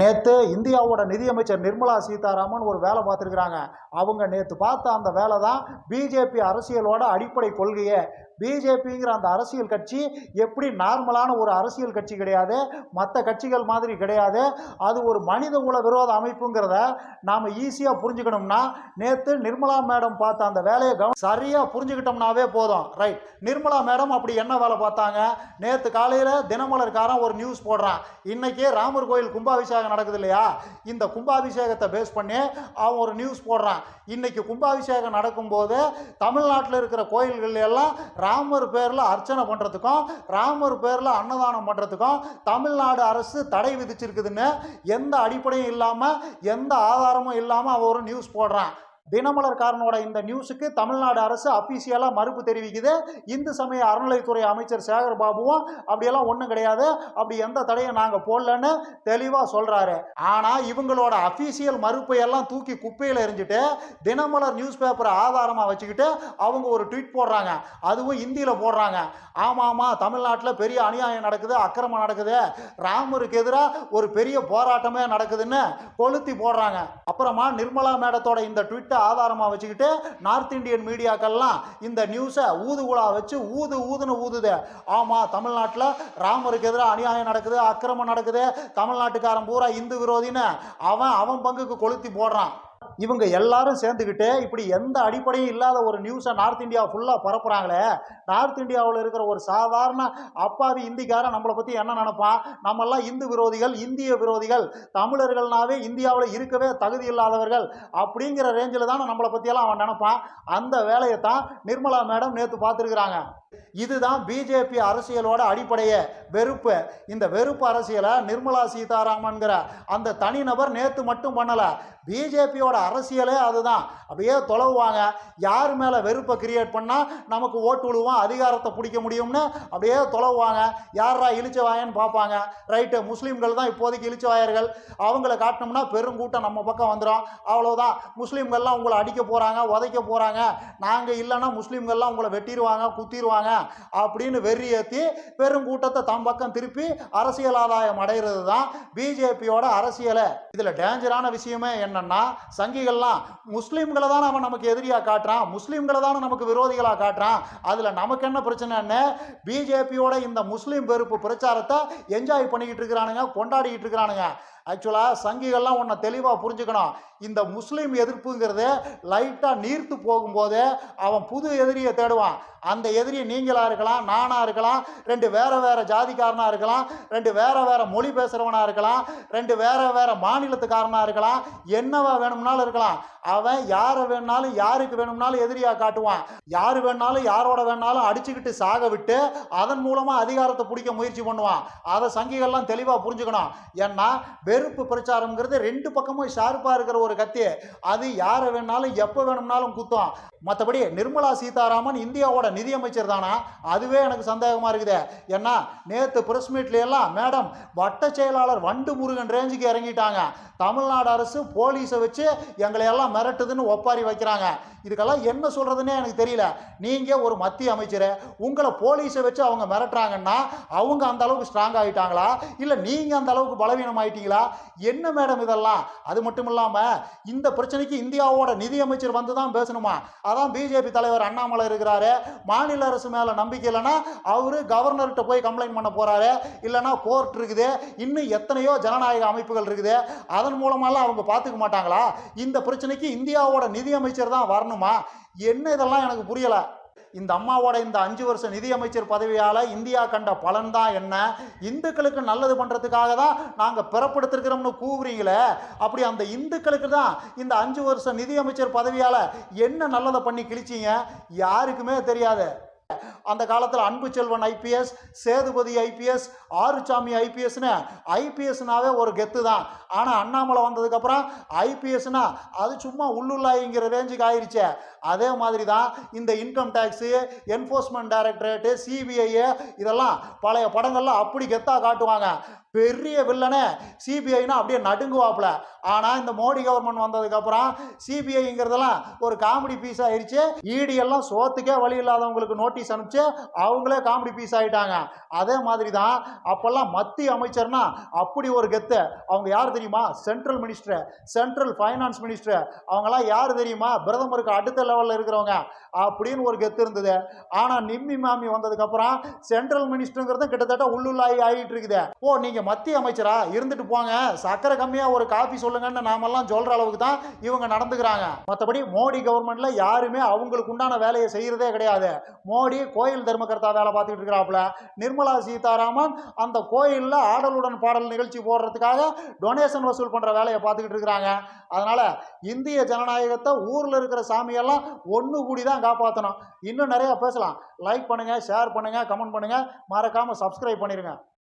நேற்று இந்தியாவோட நிதியமைச்சர் நிர்மலா சீதாராமன் ஒரு வேலை பார்த்துருக்குறாங்க. அவங்க நேற்று பார்த்த அந்த வேலை தான் பிஜேபி அரசியலோட அடிப்படை கொள்கையே. பிஜேபிங்கிற அந்த அரசியல் கட்சி எப்படி நார்மலான ஒரு அரசியல் கட்சி கிடையாது மற்ற கட்சிகள் மாதிரி கிடையாது அது ஒரு மனித குல விரோத அமைப்புங்கிறத நாம் ஈஸியாக புரிஞ்சுக்கணும்னா நேற்று நிர்மலா மேடம் பார்த்த அந்த வேலையை கவனம் சரியாக புரிஞ்சுக்கிட்டோம்னாவே போதும். ரைட் நிர்மலா மேடம் அப்படி என்ன வேலை பார்த்தாங்க? நேற்று காலையில் தினமலர்காரன் ஒரு நியூஸ் போடுறான். இன்னைக்கே ராமர் கோயில் கும்பாபிஷேகம் நடக்குது இல்லையா? இந்த கும்பாபிஷேகத்தை பேஸ் பண்ணி அவன் ஒரு நியூஸ் போடுறான். இன்னைக்கு கும்பாபிஷேகம் நடக்கும்போது தமிழ்நாட்டில் இருக்கிற கோயில்கள் எல்லாம் ராமர் பேரில் அர்ச்சனை பண்ணுறதுக்கும் ராமர் பேரில் அன்னதானம் பண்ணுறதுக்கும் தமிழ்நாடு அரசு தடை விதிச்சிருக்குதுன்னு எந்த அடிப்படையும் இல்லாமல் எந்த ஆதாரமும் இல்லாமல் அவன் ஒரு நியூஸ் போடுறான். தினமலர்காரனோட இந்த நியூஸுக்கு தமிழ்நாடு அரசு அபிஷியலாக மறுப்பு தெரிவிக்குது. இந்து சமய அறநிலைத்துறை அமைச்சர் சேகர் பாபுவும் அப்படியெல்லாம் ஒன்றும் கிடையாது. அப்படி எந்த தடையும் நாங்கள் போடலன்னு தெளிவாக சொல்கிறாரு ஆனால் இவங்களோட அஃபீஷியல் மறுப்பை எல்லாம் தூக்கி குப்பையில் எரிஞ்சிட்டு தினமலர் நியூஸ் பேப்பரை ஆதாரமாக வச்சுக்கிட்டு அவங்க ஒரு ட்வீட் போடுறாங்க. அதுவும் இந்தியில் போடுறாங்க. ஆமாம் ஆமாம் தமிழ்நாட்டில் பெரிய அநியாயம் நடக்குது அக்கிரமம் நடக்குது. ராமருக்கு எதிராக ஒரு பெரிய போராட்டமே நடக்குதுன்னு கொளுத்தி போடுறாங்க. அப்புறமா நிர்மலா மேடத்தோட இந்த ட்விட்டை ஆதாரமாக வச்சுக்கிட்டு நார்த் இந்தியன் மீடியாக்கள்லாம் இந்த நியூஸை ஊதுகுழா வச்சு ஊது ஊதுன்னு ஊதுது. ஆமாம் தமிழ்நாட்டில் ராமருக்கு எதிராக அநியாயம் நடக்குது அக்கிரமம் நடக்குது. தமிழ்நாட்டுக்காரன் பூரா இந்து விரோதின்னு அவன் அவன் பங்குக்கு கொளுத்தி போடுறான். இவங்க எல்லாரும் சேர்ந்துக்கிட்டு இப்படி எந்த அடிப்படையும் இல்லாத ஒரு நியூஸை நார்த் இந்தியா ஃபுல்லாக பரப்புகிறாங்களே நார்த் இந்தியாவில் இருக்கிற ஒரு சாதாரண அப்பாவி இந்திக்காரன் நம்மளை பற்றி என்ன நினப்பான் நம்மெல்லாம் இந்து விரோதிகள் இந்திய விரோதிகள் தமிழர்கள்னாவே இந்தியாவில் இருக்கவே தகுதி இல்லாதவர்கள் அப்படிங்கிற ரேஞ்சில் தானே நம்மளை பற்றியெல்லாம் அவன் நினைப்பான். அந்த வேலையை தான் நிர்மலா மேடம் நேற்று பார்த்துருக்குறாங்க. இதுதான் பிஜேபி அரசியலோட அடிப்படையே வெறுப்பு. இந்த வெறுப்பு அரசியலை நிர்மலா சீதாராமன்கிற அந்த தனிநபர் நேற்று மட்டும் பண்ணலை. பிஜேபியோட அரசியலே அதுதான். அப்படியே தொலைவுவாங்க. யார் மேலே வெறுப்பை கிரியேட் பண்ணால் நமக்கு ஓட்டு விழுவோம் அதிகாரத்தை பிடிக்க முடியும்னு அப்படியே தொலைவுவாங்க. யாரா இழிச்சவாயன்னு பார்ப்பாங்க. ரைட்டு முஸ்லீம்கள் தான் இப்போதைக்கு இழிச்சவாயர்கள் அவங்கள காட்டினோம்னா பெருங்கூட்டம் நம்ம பக்கம் வந்துடும் அவ்வளோதான் முஸ்லீம்கள்லாம் உங்களை அடிக்க போகிறாங்க உதைக்க போகிறாங்க நாங்கள் இல்லைன்னா முஸ்லீம்கள்லாம் உங்களை வெட்டிடுவாங்க குத்திடுவாங்க அப்படின்னு வெறி ஏற்றி பெருங்கூட்டத்தை தம் பக்கம் திருப்பி அரசியல் ஆதாயம் அடைகிறது தான் பிஜேபியோட அரசியலை. இதில் டேஞ்சரான விஷயமே என்னென்னா சங்க சங்கிகள்லாம் முஸ்லீம்களை தான் அவன் நமக்கு எதிரியாக காட்டுறான் முஸ்லீம்களை தானே நமக்கு விரோதிகளாக காட்டுறான். அதில் நமக்கு என்ன பிரச்சனைன்னு பிஜேபியோட இந்த முஸ்லீம் வெறுப்பு பிரச்சாரத்தை என்ஜாய் பண்ணிக்கிட்டு இருக்கிறானுங்க கொண்டாடிக்கிட்டு இருக்கிறானுங்க. ஆக்சுவலாக சங்கிகள்லாம் ஒன்றை தெளிவாக புரிஞ்சுக்கணும். இந்த முஸ்லீம் எதிர்ப்புங்கிறது லைட்டாக நீர்த்து போகும்போது அவன் புது எதிரியை தேடுவான். அந்த எதிரி நீங்களாக இருக்கலாம் நானாக இருக்கலாம் ரெண்டு வேறு வேறு ஜாதிக்காரனாக இருக்கலாம் ரெண்டு வேறு வேறு மொழி பேசுகிறவனாக இருக்கலாம் ரெண்டு வேறு வேறு மாநிலத்துக்காரனாக இருக்கலாம் என்னவா வேணும்னாலும் இருக்கலாம். அவன் யாரை வேணுனாலும் யாருக்கு வேணும்னாலும் எதிரியாக காட்டுவான். யார் வேணாலும் யாரோட வேணாலும் அடிச்சுக்கிட்டு சாக விட்டு அதன் மூலமாக அதிகாரத்தை பிடிக்க முயற்சி பண்ணுவான். அதை சங்கிகள்லாம் தெளிவாக புரிஞ்சுக்கணும். ஏன்னா வெறுப்பு பிரச்சாரம்ங்கிறது ரெண்டு பக்கமும் ஷார்ப்பாக இருக்கிற ஒரு கத்தி. அது யாரை வேணாலும் எப்போ வேணும்னாலும் குத்தும். மற்றபடி நிர்மலா சீதாராமன் இந்தியாவோட நிதியமைச்சர் தானா? அதுவே எனக்கு சந்தேகமாக இருக்குது. ஏன்னா நேற்று பிரஸ் மீட்ல எல்லாம் மேடம் வட்ட செயலாளர் வண்டு முருகன் ரேஞ்சுக்கு இறங்கிட்டாங்க. தமிழ்நாடு அரசு போலீஸை வச்சு எங்களை எல்லாம் மிரட்டுதுன்னு ஒப்பாரி வைக்கிறாங்க. இதுக்கெல்லாம் என்ன சொல்கிறதுனே எனக்கு தெரியல. நீங்கள் ஒரு மத்திய அமைச்சர் உங்களை போலீஸை வச்சு அவங்க மிரட்டுறாங்கன்னா அவங்க அந்த அளவுக்கு ஸ்ட்ராங் ஆகிட்டாங்களா இல்லை நீங்கள் அந்த அளவுக்கு பலவீனம் ஆகிட்டீங்களா என்ன மேடம் இதெல்லாம்? அது மட்டும் இல்லாமல் இந்த பிரச்சனைக்கு இந்தியாவோட நிதியமைச்சர் வந்து தான் பேசணுமா? அதான் பிஜேபி தலைவர் அண்ணாமலை இருக்கிறாரு. மாநில அரசு மேலே நம்பிக்கை இல்லைன்னா அவர் கவர்னர்கிட்ட போய் கம்ப்ளைண்ட் பண்ண போகிறாரு இல்லைனா கோர்ட் இருக்குது. இன்னும் எத்தனையோ ஜனநாயக அமைப்புகள் இருக்குது. அதன் மூலமாலாம் அவங்க பார்த்துக்க மாட்டாங்களா? இந்த பிரச்சனைக்கு இந்தியாவோட நிதியமைச்சர் தான் வரணும். என்ன இதெல்லாம் எனக்கு புரியலை. இந்த அம்மாவோட இந்த அஞ்சு வருஷ நிதியமைச்சர் பதவியால் இந்தியா கண்ட பலன் தான் என்ன? இந்துக்களுக்கு நல்லது பண்ணுறதுக்காக தான் நாங்கள் பிறப்படுத்திருக்கிறோம்னு கூவுறீங்களே. அப்படி அந்த இந்துக்களுக்கு தான் இந்த அஞ்சு வருஷ நிதியமைச்சர் பதவியால் என்ன நல்லதை பண்ணி கிழிச்சிங்க? யாருக்குமே தெரியாது. அந்த காலத்தில் அன்பு செல்வன் ஐபிஎஸ் சேதுபதி ஐபிஎஸ் ஆறுசாமி ஐபிஎஸ்னு ஐபிஎஸ்னாவே ஒரு கெத்து தான். ஆனால் அண்ணாமலை வந்ததுக்கப்புறம் ஐபிஎஸ்னா அது சும்மா உள்ளுள்ளாய்ங்கிற ரேஞ்சுக்கு ஆயிடுச்சே அதே மாதிரி தான் இந்த income tax enforcement directorate CBI இதெல்லாம் பழைய படங்கள்லாம் அப்படி கெத்தாக காட்டுவாங்க. பெரிய வில்லனே சிபிஐனா அப்படியே நடுங்குவாப்புல. ஆனால் இந்த மோடி கவர்மெண்ட் வந்ததுக்கப்புறம் சிபிஐங்கிறதெல்லாம் ஒரு காமெடி பீஸ் ஆயிடுச்சு இடி எல்லாம் சோத்துக்கே வழி இல்லாதவங்களுக்கு நோட்டீஸ் அனுப்பிச்சு அவங்களே காமெடி பீஸ் ஆகிட்டாங்க அதே மாதிரி தான் அப்போல்லாம் மத்திய அமைச்சர்னா அப்படி ஒரு கெத்து. அவங்க யார் தெரியுமா? Central minister central finance minister அவங்கெல்லாம் யார் தெரியுமா? பிரதமருக்கு அடுத்த லெவலில் இருக்கிறவங்க அப்படின்னு ஒரு கெத்து இருந்தது. ஆனால் நிம்மி மாமி வந்ததுக்கப்புறம் சென்ட்ரல் மினிஸ்டருங்கிறது கிட்டத்தட்ட உள்ளுள்ளாகி ஆகிட்டு இருக்குது. ஓ நீங்கள் மத்திய அமைச்சரா? இருந்துட்டு போங்க. சக்கரை கம்மியாக ஒரு காஃபி சொல்லுங்கன்னு நாமெல்லாம் சொல்கிற அளவுக்கு தான் இவங்க நடந்துக்கிறாங்க. மற்றபடி மோடி கவர்மெண்ட்டில் யாருமே அவங்களுக்கு உண்டான வேலையை செய்கிறதே கிடையாது. மோடி கோயில் தர்மகர்த்தா வேலை பார்த்துக்கிட்டு இருக்கிறாப்புல. நிர்மலா சீதாராமன் அந்த கோயிலில் ஆடலுடன் பாடல் நிகழ்ச்சி போடுறதுக்காக டொனேஷன் வசூல் பண்ணுற வேலையை பார்த்துக்கிட்டு இருக்கிறாங்க. அதனால் இந்திய ஜனநாயகத்தை ஊரில் இருக்கிற சாமியெல்லாம் ஒன்று கூடி தான் காப்பாற்றணும் இன்னும் நிறையா பேசலாம். லைக் பண்ணுங்கள் ஷேர் பண்ணுங்கள் கமெண்ட் பண்ணுங்கள் மறக்காமல் சப்ஸ்கிரைப் பண்ணிடுங்க